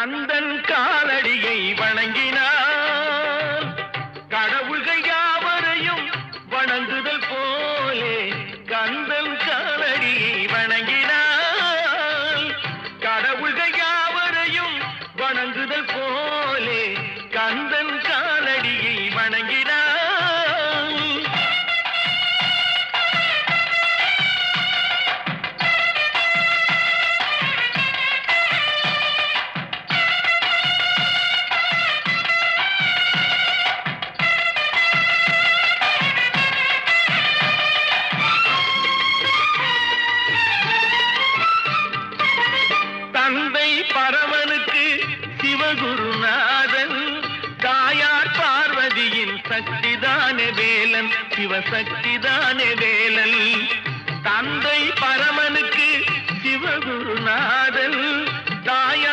கந்தன் காலடியை வணங்கினான் கடவுள்கள் யாவரையும் வணங்குதல் போலே கந்தன் காலடியை வணங்கினான் கடவுள்கள் யாவரையும் வணங்குதல் போலே கந்தன் காலடியை வணங்க சிவகுருநாதன் தாயார் பார்வதியின் சக்திதான வேலன் சிவசக்திதான வேலன்.